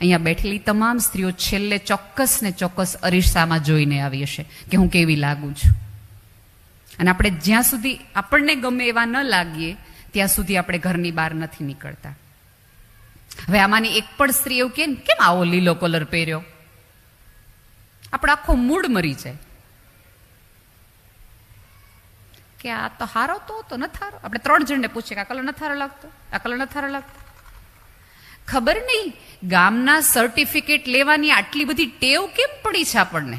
અહીંયા બેઠેલી તમામ સ્ત્રીઓ છેલ્લે ચોક્કસ ને ચોક્કસ અરીસામાં જોઈને આવી હશે કે હું કેવી લાગુ છું. અને આપણે જ્યાં સુધી આપણને ગમે એવા ન લાગીએ, ત્યાં સુધી આપણે ઘરની બહાર નથી નીકળતા. હવે આમાંની એક પણ સ્ત્રી એવું કે, કેમ આવો લીલો કલર પહેર્યો? આપણો આખો મૂડ મરી જાય. કે આ તો હારો તો નથારો. આપણે ત્રણ જણને પૂછીએ કે આ કલર ન થારો લાગતો? આ કલર ન થારો લાગતો? ખબર નહીં? ગામના સર્ટિફિકેટ લેવાની આટલી બધી ટેવ કેમ પડી છે આપણને?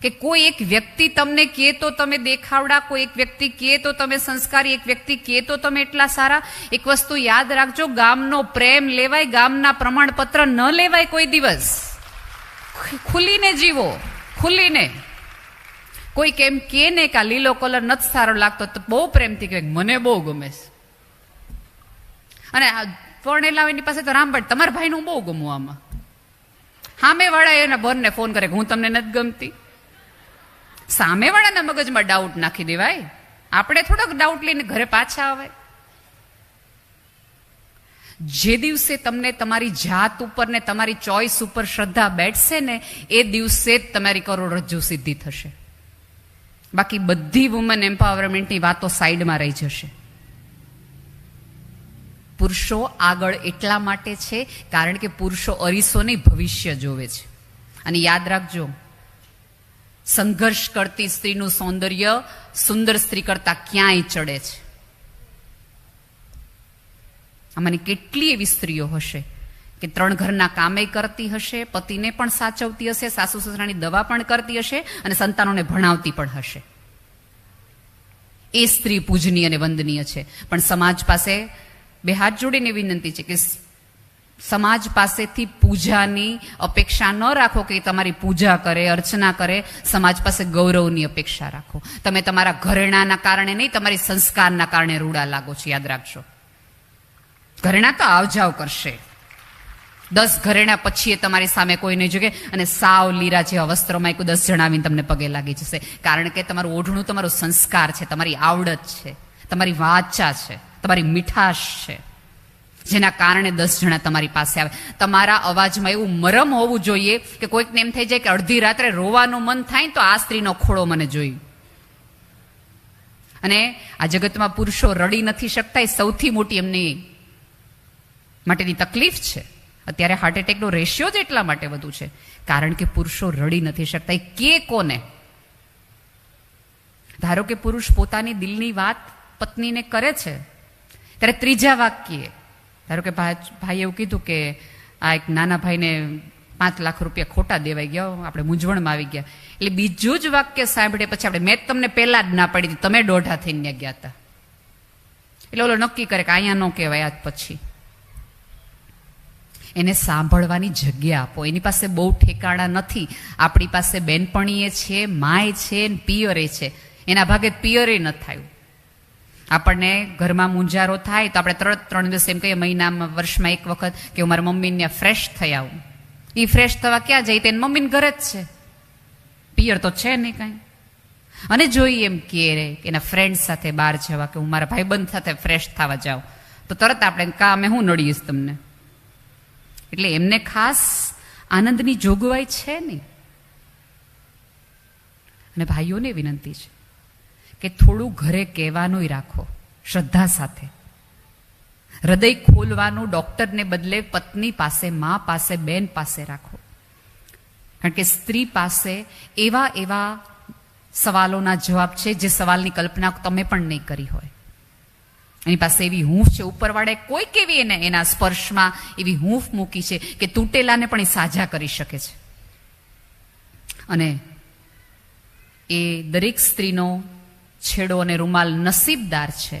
કે કોઈ એક વ્યક્તિ તમને કહે તો તમે દેખાવડા, કોઈ એક વ્યક્તિ કહે તો તમે સંસ્કારી, એક વ્યક્તિ કહે તો તમે એટલા સારા. એક વસ્તુ યાદ રાખજો, ગામનો પ્રેમ લેવાય, ગામના પ્રમાણપત્ર ન લેવાય કોઈ દિવસ. ખુલીને જીવો, ખુલીને. કોઈ કેમ કે ને કે લીલો કલર નથી સારો લાગતો, તો બહુ પ્રેમથી કહે, મને બહુ ગમે છે. અને આ પરણેલા એની પાસે તો રામભટ તમારા ભાઈનું બહુ ગમું આમાં. સામે વાળા એના બોરને ફોન કરે કે હું તમને નથી ગમતી. સામેવાળાના મગજમાં ડાઉટ નાખી દેવાય. આપણે થોડોક ડાઉટ લઈને ઘરે પાછા આવે જે દિવસે તમને તમારી જાત ઉપર ને તમારી ચોઈસ ઉપર શ્રદ્ધા બેઠશે ને, એ દિવસે જ તમારી કરોડરજ્જુ સિદ્ધિ થશે. બાકી બધી વુમન એમ્પાવરમેન્ટની વાતો સાઈડમાં રહી જશે. પુરુષો આગળ એટલા માટે છે કારણ કે પુરુષો અરીસોને ભવિષ્ય જોવે છે. અને યાદ રાખજો, સંઘર્ષ કરતી સ્ત્રીનું સૌંદર્ય સુંદર સ્ત્રી કરતા ક્યાંય ચડે છે? આમાંની કેટલી એવી સ્ત્રીઓ હશે કે ત્રણ ઘરના કામે કરતી હશે, પતિને પણ સાચવતી હશે, સાસુ સસરાની દવા પણ કરતી હશે અને સંતાનોને ભણાવતી પણ હશે. એ સ્ત્રી પૂજનીય અને વંદનીય છે. પણ સમાજ પાસે બે હાથ જોડીને વિનંતી છે કે સમાજ પાસેથી પૂજાની અપેક્ષા ન રાખો કે તમારી પૂજા કરે, અર્ચના કરે. સમાજ પાસે ગૌરવની અપેક્ષા રાખો. તમે તમારા ઘરેણાના કારણે નહીં, તમારી સંસ્કારના કારણે રૂડા લાગો છો, યાદ રાખજો. ઘરેણા તો આવજાવ કરશે. દસ ઘરેણા પછી એ તમારી સામે કોઈ નહીં જોગે અને સાવ લીરા જેવા વસ્ત્રોમાં એક દસ જણાવીને તમને પગે લાગી જશે. કારણ કે તમારું ઓઢણું, તમારો સંસ્કાર છે, તમારી આવડત છે, તમારી વાચા છે. તમારી મીઠાશ છે. જેના કારણે દસ જણા તમારી પાસે આવે. તમારા અવાજમાં એવું મરમ હોવું જોઈએ કે કોઈકને એમ થઈ જાય કે અડધી રાત્રે રોવાનું મન થાય તો આ સ્ત્રીનો ખોળો મને જોઈ અને આ જગતમાં પુરુષો રડી નથી શકતા, એ સૌથી મોટી એમની માટેની તકલીફ છે. અત્યારે હાર્ટ એટેકનો રેશિયો જ એટલા માટે વધુ છે. કારણ કે પુરુષો રડી નથી શકતા. એ કે કોને? ધારો કે પુરુષ પોતાની દિલની વાત પત્નીને કરે છે ત્યારે ત્રીજા વાક્યે, ધારો કે ભાઈ એવું કીધું કે આ એક નાના ભાઈને પાંચ લાખ રૂપિયા ખોટા દેવાઈ ગયા આપણે મૂંઝવણમાં આવી ગયા. એટલે બીજું જ વાક્ય સાંભળે પછી આપણે, મેં તમને પહેલા જ ના પડી હતી તમે દોઢા થઈને ગયા હતા. એટલે ઓલો નક્કી કરે કે અહીંયા ન કહેવાય, આજ પછી. એને સાંભળવાની જગ્યા આપો. એની પાસે બહુ ઠેકાણા નથી. આપણી પાસે બેનપણીએ છે માય છે પિયરે છે. એના ભાગે પિયરે ન થયું. આપણને ઘરમાં મુંજારો થાય તો આપણે ત્રણ ત્રણ દિવસ એમ કહીએ, મહિનામાં, વર્ષમાં એક વખત કે હું મારા મમ્મીને ફ્રેશ થઈ આવું. એ ફ્રેશ થવા ક્યાં જાય? તેને મમ્મીને ઘરે જ છે. પિયર તો છે નહીં કાંઈ. અને જોઈએ એમ કે એના ફ્રેન્ડ સાથે બહાર જવા કે હું મારા ભાઈબંધ સાથે ફ્રેશ થવા જાઉં, તો તરત આપણે કા અમે હું નડીશ તમને? એટલે એમને ખાસ આનંદની જોગવાઈ છે નહીં. અને ભાઈઓને વિનંતી છે. કે થોડું ઘરે કહેવાનું રાખો, શ્રદ્ધા સાથે. હૃદય ખોલવાનું ડોક્ટરને બદલે પત્ની પાસે, મા પાસે, બેન પાસે રાખો. કારણ કે સ્ત્રી પાસે એવા એવા સવાલોના જવાબ છે જે સવાલની કલ્પના તમે પણ નહીં કરી હોય. એની પાસે એવી હૂંફ છે ઉપરવાળે કોઈ કેવી એને, એના સ્પર્શમાં એવી હૂંફ મૂકી છે કે તૂટેલાને પણ એ સાજા કરી શકે છે. અને એ દરેક સ્ત્રીનો છેડો અને રૂમાલ નસીબદાર છે.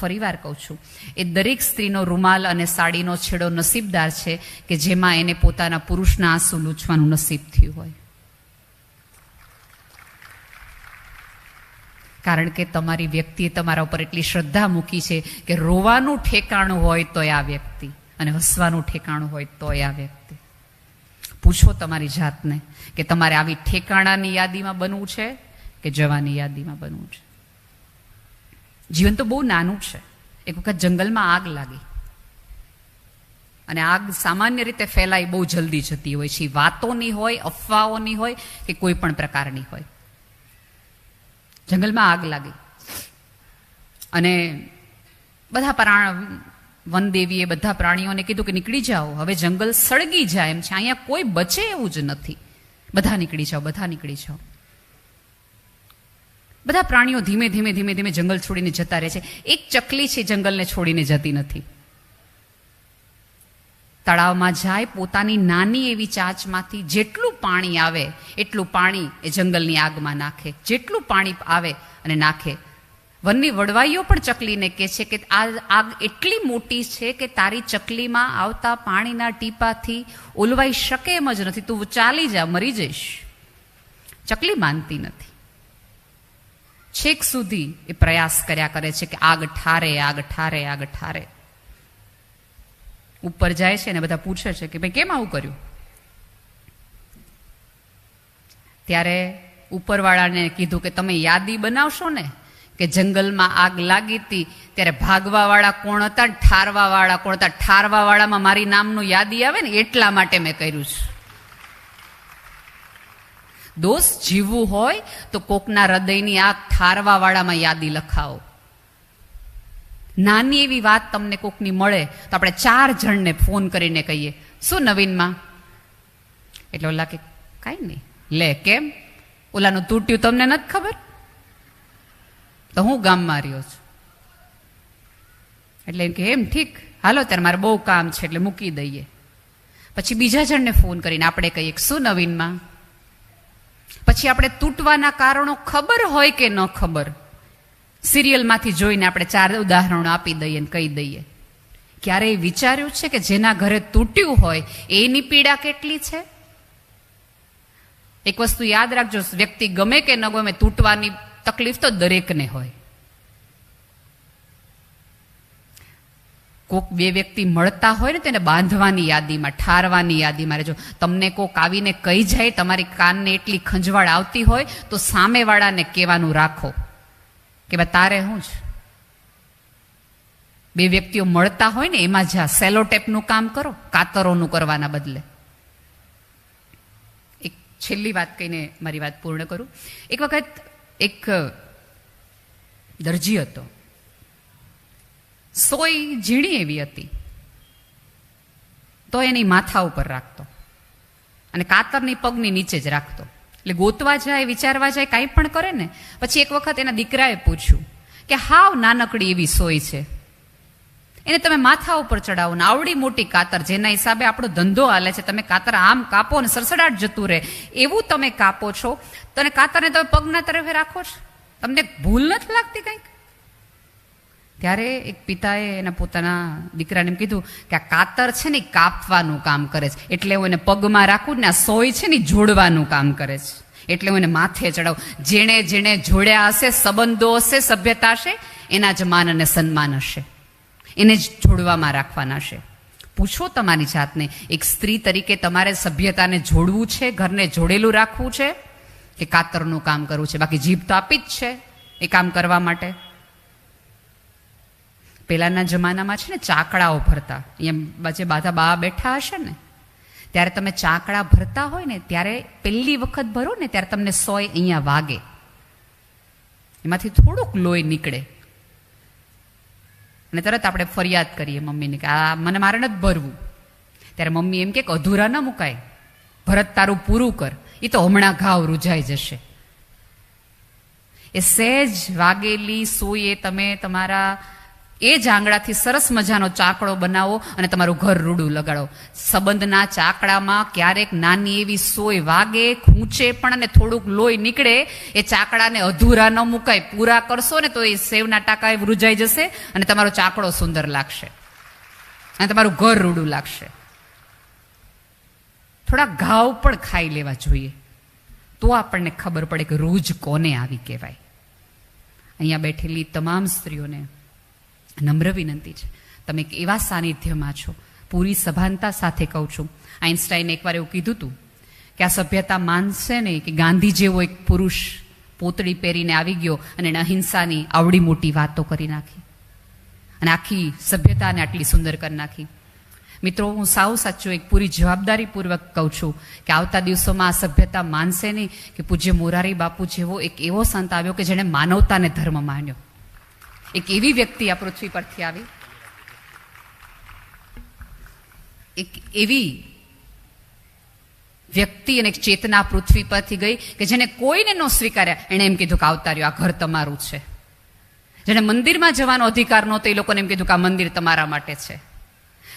ફરીવાર કહું છું, એ દરેક સ્ત્રીનો રૂમાલ અને સાડીનો છેડો નસીબદાર છે કે જેમાં એને પોતાના પુરુષના આંસુ લૂછવાનું નસીબ થયું હોય. કારણ કે તમારી વ્યક્તિએ તમારા ઉપર એટલી શ્રદ્ધા મૂકી છે કે રોવાનું ઠેકાણું હોય તોય આ વ્યક્તિ અને હસવાનું ઠેકાણું હોય તોય આ વ્યક્તિ. પૂછો તમારી જાતને કે તમારે આવી ઠેકાણાની યાદીમાં બનવું છે? કે જવાની યાદીમાં બનવું છે. જીવન તો બહુ નાનું છે. એક વખત જંગલમાં આગ લાગી. અને આગ સામાન્ય રીતે ફેલાઈ બહુ જલ્દી જતી હોય છે. વાતોની હોય, અફવાઓની હોય કે કોઈ પણ પ્રકારની હોય. જંગલમાં આગ લાગી. અને બધા પ્રાણ, વનદેવીએ બધા પ્રાણીઓને કીધું કે નીકળી જાઓ, હવે જંગલ સળગી જાય એમ છે. અહીંયા કોઈ બચે એવું જ નથી. બધા નીકળી જાઓ, બધા નીકળી જાઓ. બધા પ્રાણીઓ ધીમે ધીમે ધીમે ધીમે જંગલ છોડીને જતા રહે છે. એક ચકલી છે, જંગલને છોડીને જતી નથી. તળાવમાં જાય, પોતાની નાની એવી ચાંચમાંથી જેટલું પાણી આવે, એટલું પાણી એ જંગલની આગમાં નાખે. જેટલું પાણી આવે અને નાખે. વનની વડવાઈઓ પણ ચકલીને કહે છે કે આ આગ એટલી મોટી છે કે તારી ચકલીમાં આવતા પાણીના ટીપાથી ઓલવાઈ શકે એમ જ નથી. તું ચાલી જા, મરી જઈશ. ચકલી માનતી નથી. છેક સુધી એ પ્રયાસ કર્યા કરે છે કે આગ ઠારે આગ ઠારે આગ ઠારે. ઉપર જાય છે ને બધા પૂછે છે કે ભાઈ, કેમ આવું કર્યું? ત્યારે ઉપરવાળાને કીધું કે, તમે યાદી બનાવશો ને કે જંગલમાં આગ લાગી હતી, ત્યારે ભાગવા વાળા કોણ હતા ઠારવા વાળા કોણ હતા? ઠારવા વાળામાં મારી નામનું યાદી આવે ને એટલા માટે મેં કર્યું છે. દોસ્ત જીવવું હોય તો કોકના હૃદયની આ થારવાવાળામાં યાદી લખાવો. નાની એવી વાત તમને કોકની મળે તો આપણે ચાર જણને ફોન કરીને કહીએ, શું નવીનમાં? એટલે ઓલા કે, કાંઈ નહીં. લે, કેમ? ઓલાનું તૂટ્યું તમને નથી ખબર? તો હું ગામમાં રહ્યો છું. એટલે એમ કે, એમ, ઠીક. હાલો, ત્યારે મારે બહુ કામ છે, એટલે મૂકી દઈએ. પછી બીજા જણને ફોન કરીને આપણે કહીએ શું નવીનમાં? પછી આપણે તૂટવાના કારણો ખબર હોય કે ન ખબર, સિરિયલમાંથી જોઈને આપણે ચાર ઉદાહરણો આપી દઈએ ને કહી દઈએ. ક્યારેય વિચાર્યું છે કે જેના ઘરે તૂટ્યું હોય, એની પીડા કેટલી છે? એક વસ્તુ યાદ રાખજો, વ્યક્તિ ગમે કે ન ગમે તૂટવાની તકલીફ તો દરેકને હોય. કોક બે વ્યક્તિ મળતા હોય ને તેને બાંધવાની યાદીમાં, ઠારવાની યાદીમાં રહેજો. તમને કોક આવીને કહી જાય, તમારી કાનને એટલી ખંજવાળ આવતી હોય, તો સામેવાળાને કહેવાનું રાખો કે ભાઈ તારે શું જ બે વ્યક્તિઓ મળતા હોય ને, એમાં જ્યાં સેલોટેપનું કામ કરો, કાતરોનું કરવાના બદલે. એક છેલ્લી વાત કહીને મારી વાત પૂર્ણ કરું. એક વખત એક દરજી હતો. સોય ઝીણી એવી હતી. તો એની માથા ઉપર રાખતો. અને કાતરની પગની નીચે જ રાખતો. એટલે ગોતવા જાય, વિચારવા જાય, કાંઈ પણ કરે ને, પછી એક વખત એના દીકરાએ પૂછ્યું કે હાવ નાનકડી એવી સોય છે. એને તમે માથા ઉપર ચડાવો ને, આવડી મોટી કાતર, જેના હિસાબે આપણો ધંધો હાલે છે, તમે કાતર આમ કાપો ને સરસડાટ જતું રહે, એવું તમે કાપો છો. તો કાતરને તમે પગના તરફે રાખો છો? તમને ભૂલ નથી લાગતી કંઈક? ત્યારે એક પિતાએ એના પોતાના દીકરાને એમ કીધું કે આ કાતર છે ને કાપવાનું કામ કરે છે. એટલે હું એને પગમાં રાખું ને આ સોય છે ને જોડવાનું કામ કરે છે. એટલે હું એને માથે ચડાવું. જેણે જેણે જોડ્યા હશે, સંબંધો હશે, સભ્યતા હશે, એના જ માન અને સન્માન હશે. એને જ જોડવામાં રાખવાના છે પૂછો તમારી જાતને, એક સ્ત્રી તરીકે તમારે સભ્યતાને જોડવું છે, ઘરને જોડેલું રાખવું છે, કે કાતરનું કામ કરવું છે? બાકી જીભ તો આપી જ છે એ કામ કરવા માટે. પહેલાના જમાનામાં છે ને ચાકડાઓ ભરતા. અહીંયા જે બાધા બા બેઠા હશે ને, ત્યારે તમે ચાકડા ભરતા હોય ને, ત્યારે પહેલી વખત ભરો ને, ત્યારે તમને સોય અહીંયા વાગે. એમાંથી થોડુંક લોહી નીકળે. અને તરત આપણે ફરિયાદ કરીએ મમ્મીને કે, આ મને મારે નથી ભરવું. ત્યારે મમ્મી એમ કે, અધૂરા ન મુકાય. ભરત તારું પૂરું કર. એ તો હમણાં ઘાવ રૂજાઈ જશે. એ સહેજ વાગેલી સોયે તમે તમારા એ જ આંગળાથી સરસ મજાનો ચાકડો બનાવો અને તમારું ઘર રૂડું લગાડો. સંબંધના ચાકડામાં ક્યારેક નાની એવી સોય વાગે, ખૂંચે પણ અને થોડુંક લોહી નીકળે, એ ચાકડાને અધૂરા ન મુકાય. પૂરા કરશો ને તો એ સેવના ટાંકા વૃજાઈ જશે અને તમારો ચાકડો સુંદર લાગશે. અને તમારું ઘર રૂડું લાગશે. થોડા ઘાવ પણ ખાઈ લેવા જોઈએ. તો આપણને ખબર પડે કે રોજ કોને આવી કહેવાય. અહીંયા બેઠેલી તમામ સ્ત્રીઓને નમ્ર વિનંતી છે. તમે એવા સાનિધ્યમાં છો. પૂરી સભાનતા સાથે કહું છું. આઈન્સ્ટાઈને એકવાર એવું કીધું હતું કે આ સભ્યતા માનશે ને કે ગાંધી જેવો એક પુરુષ પોતળી પહેરીને આવી ગયો અને એને અહિંસાની આવડી મોટી વાતો કરી નાખી. અને આખી સભ્યતાને આટલી સુંદર કરી નાખી. મિત્રો, હું સાવ સાચું એક પૂરી જવાબદારીપૂર્વક કહું છું કે આવતા દિવસોમાં આ સભ્યતા માનશે નહીં કે પૂજ્ય મોરારી બાપુ જેવો એક એવો સંત આવ્યો કે જેણે માનવતાને ધર્મ માન્યો. એક એવી વ્યક્તિ આ પૃથ્વી પરથી આવી. એક એવી વ્યક્તિ અને ચેતના પૃથ્વી પરથી ગઈ કે જેને કોઈને ન સ્વીકાર્યા. એણે એમ કીધું કે આવતા રહ્યો આ ઘર તમારું છે. જેને મંદિરમાં જવાનો અધિકાર નહોતો, એ લોકોને એમ કીધું કે આ મંદિર તમારા માટે છે.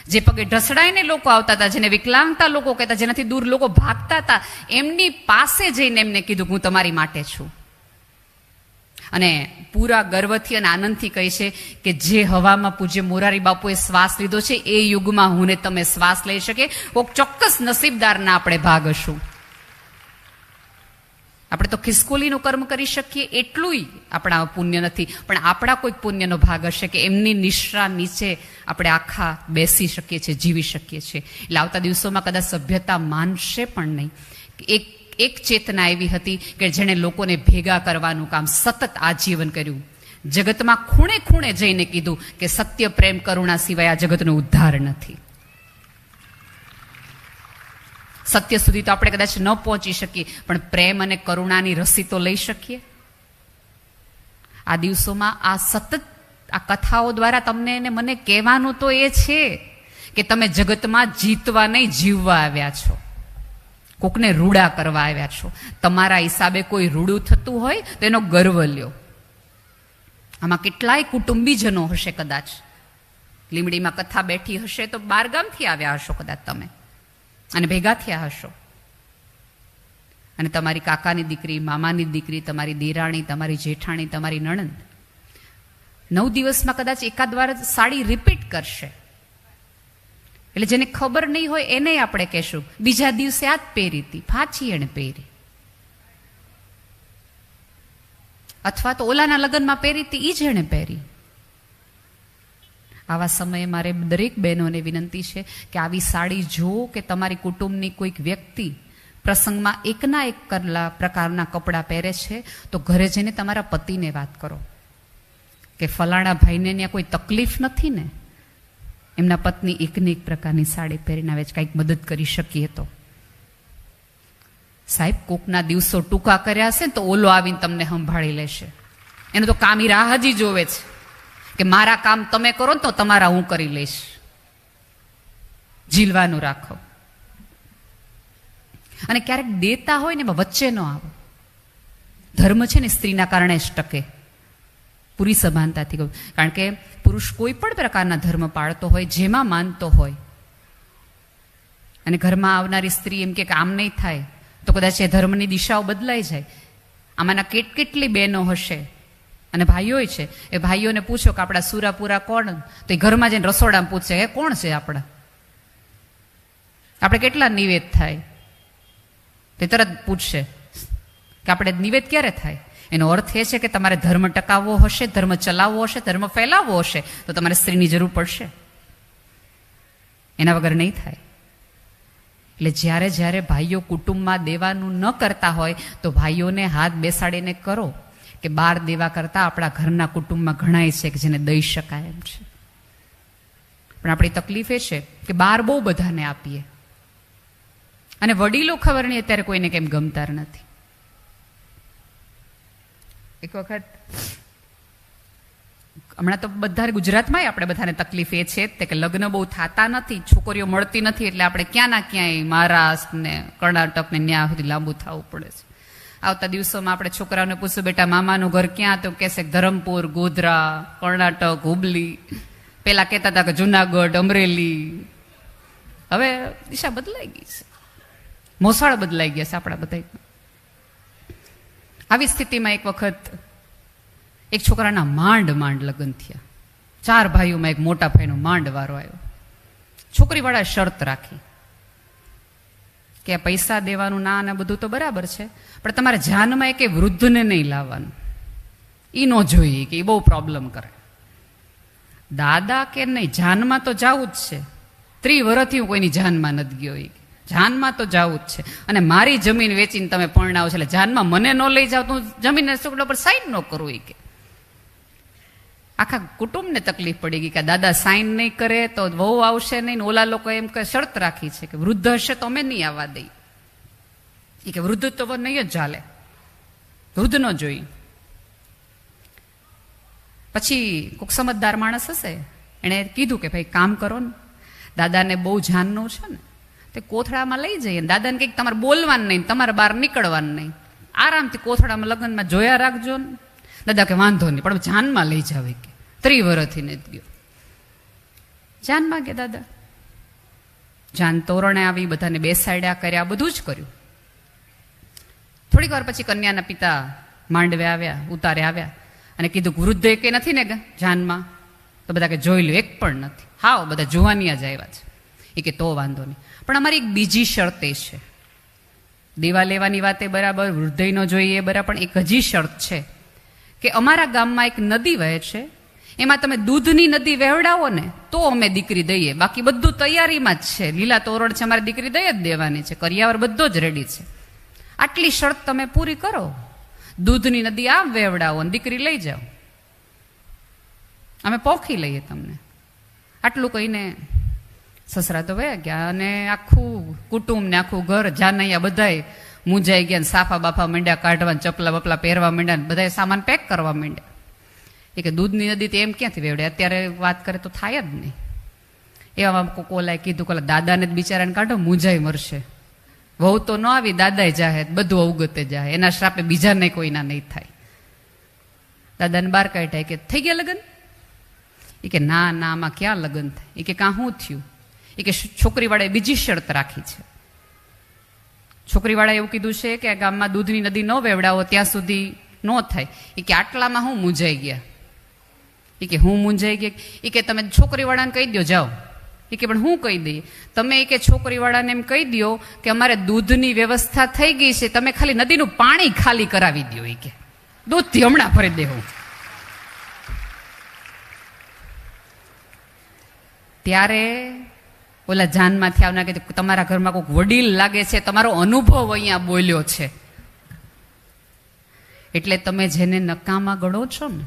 જે પગે ઢસડાઈને લોકો આવતા હતા, જેને વિકલાંગતા લોકો કહેતા, જેનાથી દૂર લોકો ભાગતા હતા, એમની પાસે જઈને એમને કીધું હું તમારી માટે છું. અને પૂરા ગર્વથી અને આનંદથી કહે છે કે જે હવામાં પૂજ્ય મોરારી બાપુએ શ્વાસ લીધો છે, એ યુગમાં હું ને તમે શ્વાસ લઈ શકે કોઈક ચોક્કસ નસીબદારના આપણે ભાગ હશું. આપણે તો ખિસકોલીનું કર્મ કરી શકીએ એટલું આપણા પુણ્ય નથી. પણ આપણા કોઈક પુણ્યનો ભાગ હશે કે એમની નિશ્રા નીચે આપણે આખા બેસી શકીએ છીએ, જીવી શકીએ છીએ. એટલે આવતા દિવસોમાં કદાચ સભ્યતા માનશે પણ નહીં. એક એક ચેતના એવી હતી કે જેણે લોકોને ભેગા કરવાનું કામ સતત આજીવન કર્યું. જગતમાં ખૂણે ખૂણે જઈને કીધું કે સત્ય, પ્રેમ, કરુણા સિવાય આ જગતનો ઉદ્ધાર નથી. સત્ય સુધી તો આપણે કદાચ ન પહોંચી શકીએ, પણ પ્રેમ અને કરુણાની રસી તો લઈ શકીએ. આ દિવસોમાં આ સતત આ કથાઓ દ્વારા તમને અને મને કહેવાનું તો એ છે કે તમે જગતમાં જીતવા નહીં જીવવા આવ્યા છો. કોકને રૂડા કરવા આવ્યા છો. તમારા હિસાબે કોઈ રૂડું થતું હોય તો એનો ગર્વ લ્યો. આમાં કેટલાય કુટુંબીજનો હશે કદાચ. લીમડીમાં કથા બેઠી હશે તો બારગામથી આવ્યા હશો કદાચ તમે. અને ભેગા થયા હશો. અને તમારી કાકાની દીકરી, મામાની દીકરી, તમારી દેરાણી, તમારી જેઠાણી, તમારી નણંદ નવ દિવસમાં કદાચ એકાદ વાર સાડી રિપીટ કરશે. એટલે જેને ખબર નહીં હોય એને આપણે કહેશું. બીજા દિવસે આ જ પહેરી હતી પાછી એણે પહેરી. અથવા તો ઓલાના લગ્નમાં પહેરી હતી એ જ એણે પહેરી. આવા સમયે મારે દરેક બહેનોને વિનંતી છે કે આવી સાડી જો કે તમારી કુટુંબની કોઈક વ્યક્તિ પ્રસંગમાં એકના એક કરલા પ્રકારના કપડાં પહેરે છે, તો ઘરે જઈને તમારા પતિને વાત કરો. કે ફલાણા ભાઈને ત્યાં કોઈ તકલીફ નથી ને? એમના પત્ની એકને એક પ્રકારની સાડી પહેરીને આવે છે, કંઈક મદદ કરી શકીએ તો. સાહેબ, કોકના દિવસો ટૂંકા કર્યા હશે તો ઓલો આવીને તમને સંભાળી લેશે. એનું તો કામી રાહ જ જોવે છે કે મારા કામ તમે કરો તો તમારા હું કરી લઈશ. ઝીલવાનું રાખો. અને ક્યારેક દેતા હોય ને વચ્ચે ન આવો. ધર્મ છે ને સ્ત્રીના કારણે જ ટકે. પૂરી સભાનતાથી કહું. કારણ કે પુરુષ કોઈ પણ પ્રકારના ધર્મ પાળતો હોય, જેમાં માનતો હોય. અને ઘરમાં આવનારી સ્ત્રી એમ કે આમ નહીં થાય, તો કદાચ એ ધર્મની દિશાઓ બદલાઈ જાય. આમાંના કેટ કેટલી બહેનો હશે? અને ભાઈઓ છે. એ ભાઈઓને પૂછો કે આપણા સુરાપુરા કોણ? તો એ ઘરમાં જઈને રસોડામાં પૂછે, એ કોણ છે આપણા? આપણે કેટલા નિવેદ થાય? તે તરત પૂછશે કે આપણે નિવેદ ક્યારે થાય? એનો અર્થ એ છે કે તમારે ધર્મ ટકાવવો હશે, ધર્મ ચલાવવો હશે, ધર્મ ફેલાવવો હશે, તો તમારે સ્ત્રીની જરૂર પડશે. એના વગર નહીં થાય. એટલે જ્યારે જ્યારે ભાઈઓ કુટુંબમાં દેવાનું ન કરતા હોય, તો ભાઈઓને હાથ બેસાડીને કરો કે બાર દેવા કરતા આપણા ઘરના કુટુંબમાં ઘણાય છે કે જેને દઈ શકાય એમ છે. પણ આપણી તકલીફ એ છે કે બાર બહુ બધાને આપીએ. અને વડીલો ખબર નહીં, અત્યારે કોઈને કેમ ગમતા નથી. એક વખત, હમણાં તો બધા ગુજરાતમાં આપણે બધાને તકલીફ એ છે તે કે લગ્ન બહુ થતા નથી, છોકરીઓ મળતી નથી એટલે આપણે ક્યાં ના ક્યાંય મહારાષ્ટ્ર ને કર્ણાટક ને ન્યા સુધી લાંબુ થવું પડે છે. આવતા દિવસોમાં આપણે છોકરાઓને પૂછ્યું બેટા, મામાનું ઘર ક્યાં? તો કહેશે, ધરમપુર, ગોધરા, કર્ણાટક, હુબલી. પેલા કહેતા હતા કે જુનાગઢ, અમરેલી. હવે દિશા બદલાઈ ગઈ છે. મોસાળ બદલાઈ ગયા છે આપણા બધા આવી સ્થિતિમાં એક વખત એક છોકરાના માંડ માંડ લગ્ન થયા. ચાર ભાઈઓમાં એક મોટા ભાઈનો માંડ વારો આવ્યો. છોકરીવાળાએ શરત રાખી કે આ પૈસા દેવાનું ના ને બધું તો બરાબર છે, પણ તમારે જાનમાં એક વૃદ્ધને નહીં લાવવાનું. એ ન જોઈએ કે એ બહુ પ્રોબ્લેમ કરે. દાદા કે નહીં, જાનમાં તો જવું જ છે. ત્રી વર્ષથી હું કોઈની જાનમાં નથી ગયો એ જાનમાં તો જવું જ છે. અને મારી જમીન વેચીને તમે પરણાવો છો એટલે જાનમાં મને ન લઈ જાવ તો જમીન ટુકડા પર સાઈન ન કરું એ કે. આખા કુટુંબને તકલીફ પડી ગઈ કે દાદા સાઈન નહીં કરે તો વહુ આવશે નહીં ઓલા લોકો એમ કે શરત રાખી છે કે વૃદ્ધ હશે તો અમે નહીં આવવા દઈ એ કે વૃદ્ધ તો નહીં જ ચાલે. વૃદ્ધ ન જોઈ. પછી કોઈક સમજદાર માણસ હશે. એણે કીધું કે ભાઈ કામ કરો ને. દાદાને બહુ જાનનું છે ને. તે કોથળામાં લઈ જઈએ દાદાને કંઈક તમારે બોલવાનું નહીં તમારે બહાર નીકળવાનું નહીં. આરામથી કોથળામાં લગ્નમાં જોયા રાખજો ને. દાદા કે વાંધો નહીં, પણ જાનમાં લઈ જાવે કે ત્રિવરથી જ ગયો જાનમાં કે દાદા. જાન તોરણે આવી, બધાને બેસાડ્યા, કર્યા બધું જ કર્યું. થોડીક વાર પછી કન્યાના પિતા માંડવે આવ્યા, ઉતારે આવ્યા અને કીધું વૃદ્ધ કે નથી ને જાનમાં? તો બધા કે જોઈ લો એક પણ નથી. હાવ, બધા જોવાની જ આવ્યા છે. એ કે તો વાંધો નહીં. પણ અમારી એક બીજી શરત એ છે. દેવા લેવાની વાતે બરાબર વૃદ્ધયનો જોઈએ બરાબર, પણ એક હજી શરત છે કે અમારા ગામમાં એક નદી વહે છે. એમાં તમે દૂધની નદી વહેવડાવો ને, તો અમે દીકરી દઈએ. બાકી બધું તૈયારીમાં જ છે. લીલા તોરણ છે, અમારે દીકરી દઈ જ દેવાની છે. કરિયાવર બધો જ રેડી છે. આટલી શરત તમે પૂરી કરો. દૂધની નદી આમ વહેવડાવો અને દીકરી લઈ જાઓ. અમે પોખી લઈએ તમને. આટલું કહીને સસરા તો વયા ગયા અને આખું કુટુંબ ને આખું ઘર જાનૈયા બધાય મૂંઝાઈ ગયા સાફા બાફા માંડ્યા, કાઢવા ચપલા બપલા પહેરવા માંડ્યા ને સામાન પેક કરવા માંડ્યા. એ કે દૂધની નદી તો એમ ક્યાંથી વેવડે? અત્યારે વાત કરે તો થાય જ નહીં. એવામાં કોલાએ કીધું કોલા દાદાને જ બિચારાને કાઢો, મૂંઝાઈ મરશે. વહુ તો ન આવી દાદાએ જાહે, બધું અવગતે જાહે. એના શ્રાપે બીજાને કોઈના નહીં થાય. દાદાને બાર કાઢ્યા કે, થઈ ગયા લગ્ન? એ કે, ના ના, આમાં ક્યાં લગ્ન થાય? એ કે, કાં શું થયું? એ કે છોકરીવાળાએ બીજી શરત રાખી છે. છોકરીવાળાએ એવું કીધું છે કે આ ગામમાં દૂધની નદી ન વેવડાવો, ત્યાં સુધી ન થાય. એ કે આટલામાં હું મૂંઝાઈ ગયા. એ કે હું મૂંઝાઈ ગયા એ કે તમે છોકરીવાળાને કહી દો જાઓ. એ કે પણ હું કહી દઈએ? તમે એ કે છોકરીવાળાને એમ કહી દો કે અમારે દૂધની વ્યવસ્થા થઈ ગઈ છે, તમે ખાલી નદીનું પાણી ખાલી કરાવી દો એ કે. દૂધથી હમણાં ભરી દેવું. ત્યારે ઓલા જાનમાંથી આવના કે તમારા ઘરમાં કોઈક વડીલ લાગે છે, તમારો અનુભવ અહીંયા બોલ્યો છે. એટલે તમે જેને નકામા ગણો છો ને,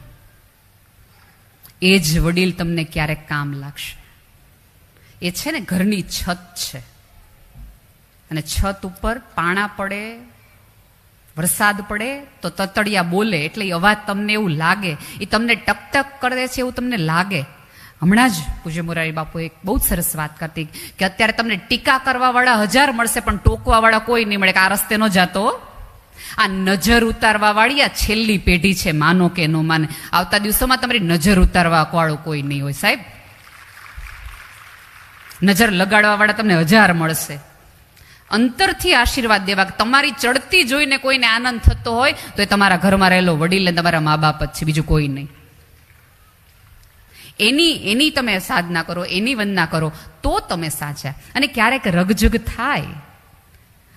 એ જ વડીલ તમને ક્યારેક કામ લાગશે. એ છે ને ઘરની છત છે. અને છત ઉપર પાણા પડે, વરસાદ પડે, તો તતડિયા બોલે, એટલે અવાજ તમને એવું લાગે, એ તમને ટકટક કરે છે, એવું તમને લાગે. હમણાં જ પૂજ્ય મોરારી બાપુ એક બહુ જ સરસ વાત કરતી કે અત્યારે તમને ટીકા કરવાવાળા હજાર મળશે, પણ ટોકવાવાળા કોઈ નહીં મળે, કે આ રસ્તે ન જાતો આ નજર ઉતારવાવાળી આ છેલ્લી પેઢી છે, માનો કે નો માને. આવતા દિવસોમાં તમારી નજર ઉતારવા વાળું કોઈ નહીં હોય. સાહેબ, નજર લગાડવાવાળા તમને હજાર મળશે. અંતરથી આશીર્વાદ દેવા તમારી ચડતી જોઈને કોઈને આનંદ થતો હોય, તો એ તમારા ઘરમાં રહેલો વડીલ ને તમારા મા બાપ જ છે, બીજું કોઈ નહીં. એની એની તમે સાધના કરો, એની વંદના કરો, તો તમે સાચા. અને ક્યારેક રગજગ થાય.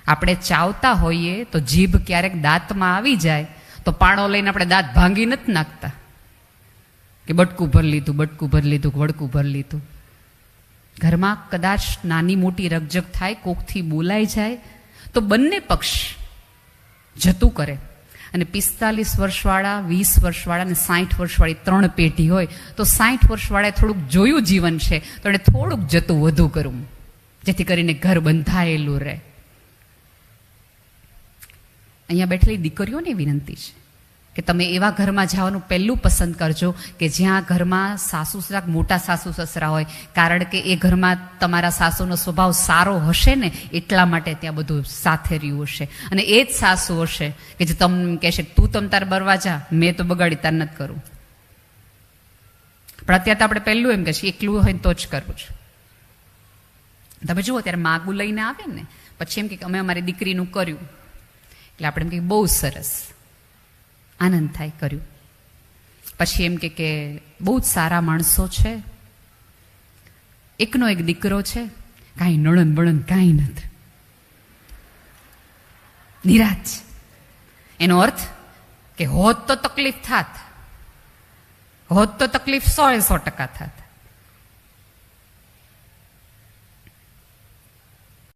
આપણે ચાવતા હોઈએ તો જીભ ક્યારેક દાંતમાં આવી જાય, તો પાણો લઈને આપણે દાંત ભાંગી નથી નાખતા. કે બટકું ભર લીધું, બટકું ભર લીધું, વડકું ભર લીધું. ઘરમાં કદાચ નાની મોટી રગજગ થાય, કોકથી બોલાઈ જાય, તો બંને પક્ષ જતું કરે. અને પિસ્તાલીસ વર્ષવાળા, વીસ વર્ષવાળા અને સાઠ વર્ષવાળી ત્રણ પેઢી હોય, તો સાઠ વર્ષવાળાએ થોડુંક જોયું જીવન છે, તો એને થોડુંક જતું વધુ કરવું જેથી કરીને ઘર બંધાયેલું રહે. અહીંયા બેઠેલી દીકરીઓને વિનંતી છે. કે તમે એવા ઘરમાં જવાનું પહેલું પસંદ કરજો કે જ્યાં ઘરમાં સાસુ સસરા મોટા સાસુ સસરા હોય. કારણ કે એ ઘરમાં તમારા સાસુનો સ્વભાવ સારો હશે ને એટલા માટે ત્યાં બધું સાથે રહ્યું હશે. અને એ જ સાસુ હશે કે જે તમને કહેશે તું તમ તાર બરવા જા, મેં તો બગાડી તાર નથી કરું. પણ અત્યારે તો આપણે પહેલું એમ કહીએ એકલું હોય તો જ કરવું છે. તમે જુઓ ત્યારે માગું લઈને આવે ને, પછી એમ કે અમે અમારી દીકરીનું કર્યું. એટલે આપણે એમ કે બહુ સરસ. આનંદ થાય કર્યું. પછી એમ કે કે બહુ જ સારા માણસો છે. એકનો એક દીકરો છે. કાંઈ નળન બળન કાંઈ નથી. નિરાજ એનો અર્થ કે હોત તો તકલીફ થાત. હોત તો તકલીફ સો એ સો ટકા થાત.